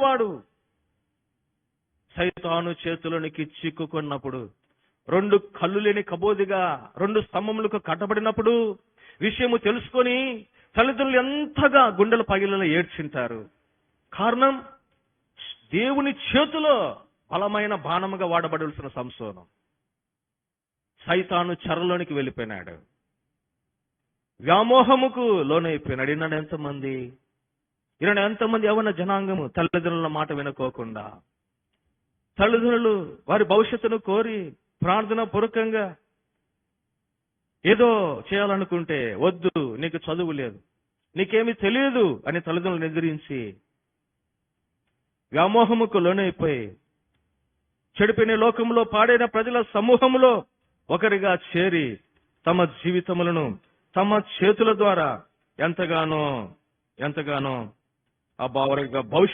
వాడు సైతాను చేతులనికి చిక్కుకున్నప్పుడు రెండు కళ్ళు లేని కబోదిగా రెండు స్తంభములకు కట్టబడినప్పుడు విషయము తెలుసుకొని తల్లిదండ్రులు ఎంతగా గుండెల పగిలిలో ఏడ్చింటారు. కారణం దేవుని చేతిలో బలమైన బాణముగా వాడబడవలసిన సంశోధనం. సైతాను చెరలోనికి వెళ్ళిపోయినాడు. వ్యామోహముకు లోనైపోయినాడు. ఈనాడు ఎంతమంది? ఈనాడు ఎంతమంది యవన జనాంగము తల్లిదండ్రుల మాట వినుకోకుండా తల్లిదండ్రులు వారి భవిష్యత్తును కోరి ప్రార్థన పూర్వకంగా ఏదో చేయాలనుకుంటే వద్దు నీకు చదువు లేదు నీకేమీ తెలియదు అని తల్లిదండ్రులు ఎదిరించి వ్యామోహముకు లోనైపోయి చెడిపోయిన లోకంలో పాడైన ప్రజల సమూహంలో ఒకరిగా చేరి తమ జీవితములను తమ చేతుల ద్వారా ఎంతగానో ఎంతగానో about the ಭವಿಷ್ಯ